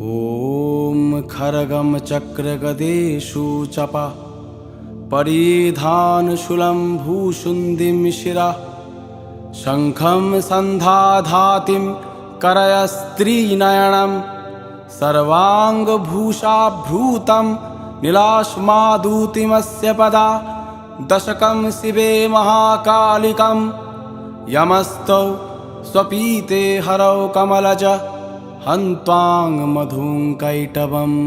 ॐ खरगं चक्रगदेषु चपा परिधानशूलं भूषुन्दिं शिरा शङ्खं सन्धाधातिं करयस्त्रीनयनं सर्वाङ्गभूषाभ्रूतं निलाश्मादूतिमस्य पदा दशकं शिवे महाकालिकं यमस्तौ स्वपीते हरौ कमलज हन्त्वां मधुं कैटवम्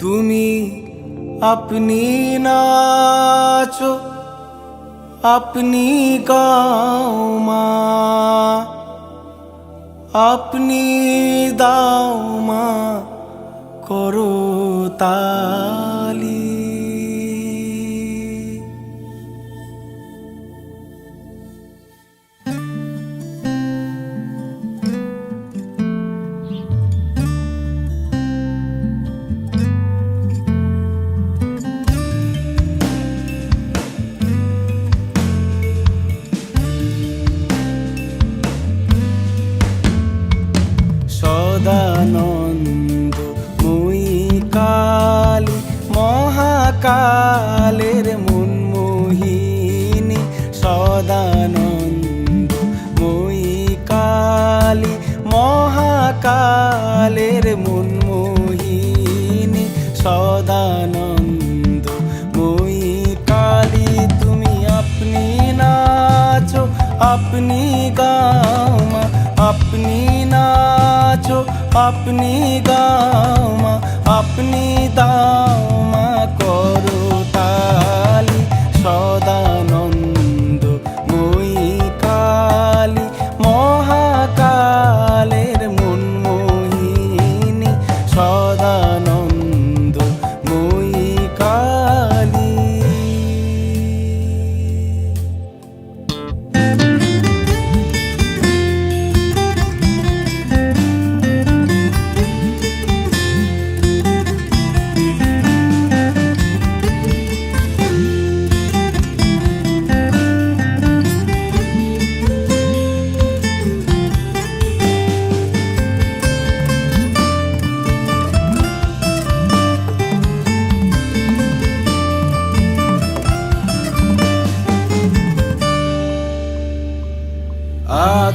তুমি আপনি নাচো আপনি গাও মা আপনি দাও মা করো তালি সদানন্দ, মুই কালী, মহাকালের মন মোহিনী সদানন্দ, মুই কালী, মহাকালের মন মোহিনী সদানন্দ, মুই কালী, তুমি আপনি নাচো, আপনি গাও আপনি দাও মা আপনি দাও মা করো তালি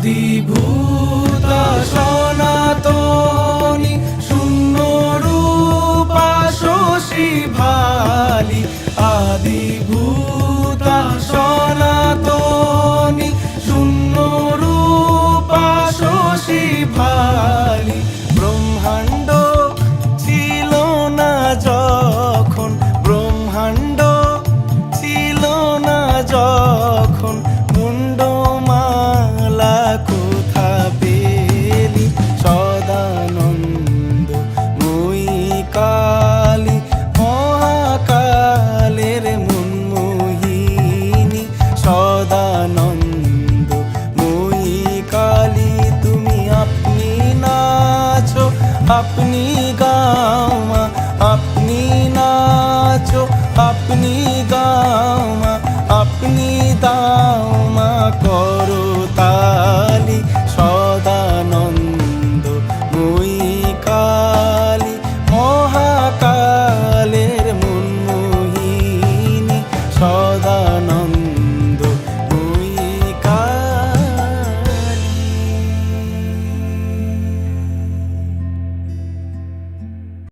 আদিভূত সদানন্দ। মুই কালী তুমি আপনি নাছো আপনি গা